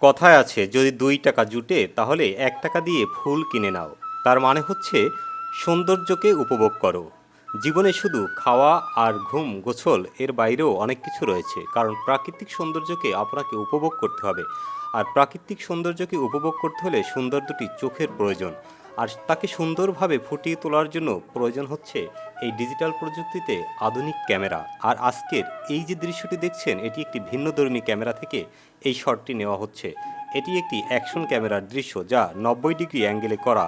কথায় আছে, যদি দুই টাকা জুটে, তাহলে এক টাকা দিয়ে ফুল কিনে নাও। তার মানে হচ্ছে, সৌন্দর্যকে উপভোগ করো। জীবনে শুধু খাওয়া আর ঘুম গোছল, এর বাইরেও অনেক কিছু রয়েছে। কারণ প্রাকৃতিক সৌন্দর্যকে আপনাকে উপভোগ করতে হবে। আর প্রাকৃতিক সৌন্দর্যকে উপভোগ করতে হলে সৌন্দর্যটি চোখের প্রয়োজন। আর তাকে সুন্দরভাবে ফুটিয়ে তোলার জন্য প্রয়োজন হচ্ছে এই ডিজিটাল প্রযুক্তিতে আধুনিক ক্যামেরা। আর আজকের এই যে দৃশ্যটি দেখছেন, এটি একটি ভিন্নধর্মী ক্যামেরা থেকে এই শটটি নেওয়া হচ্ছে। এটি একটি অ্যাকশন ক্যামেরার দৃশ্য যা নব্বই ডিগ্রি অ্যাঙ্গেলে করা।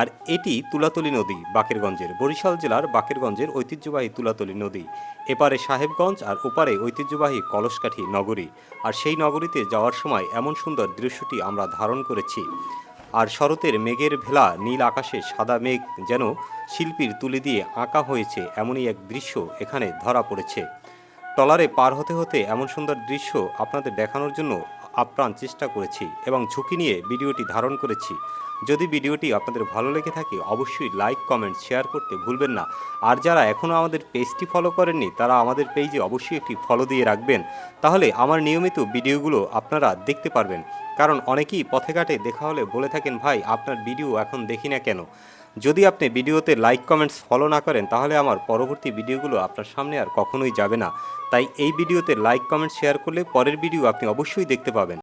আর এটি তুলাতলি নদী, বাকেরগঞ্জের বরিশাল জেলার বাকেরগঞ্জের ঐতিহ্যবাহী তুলাতলি নদী। এপারে সাহেবগঞ্জ আর ওপারে ঐতিহ্যবাহী কলসকাঠি নগরী। আর সেই নগরীতে যাওয়ার সময় এমন সুন্দর দৃশ্যটি আমরা ধারণ করেছি। আর শরতের মেঘের ভেলা নীল আকাশে সাদা মেঘ যেন শিল্পীর তুলে দিয়ে আঁকা হয়েছে এমনই এক দৃশ্য এখানে ধরা পড়েছে। টলারে পার হতে হতে এমন সুন্দর দৃশ্য আপনাদের দেখানোর জন্য আপ্রাণ চেষ্টা করেছি এবং ঝুঁকি নিয়ে ভিডিওটি ধারণ করেছি। যদি ভিডিওটি আপনাদের ভালো লেগে থাকে, অবশ্যই লাইক, কমেন্ট, শেয়ার করতে ভুলবেন না। আর যারা এখনও আমাদের পেজটি ফলো করেননি, তারা আমাদের পেজে অবশ্যই একটি ফলো দিয়ে রাখবেন। তাহলে আমার নিয়মিত ভিডিওগুলো আপনারা দেখতে পারবেন। কারণ অনেকেই পথে ঘাটে দেখা হলে বলে থাকেন, ভাই, আপনার ভিডিও এখন দেখি না কেন? যদি আপনি ভিডিওতে লাইক কমেন্টস ফলো না করেন, তাহলে আমার পরবর্তী ভিডিওগুলো আপনার সামনে আর কখনোই যাবে না। তাই এই ভিডিওতে লাইক কমেন্ট শেয়ার করলে পরের ভিডিও আপনি অবশ্যই দেখতে পাবেন।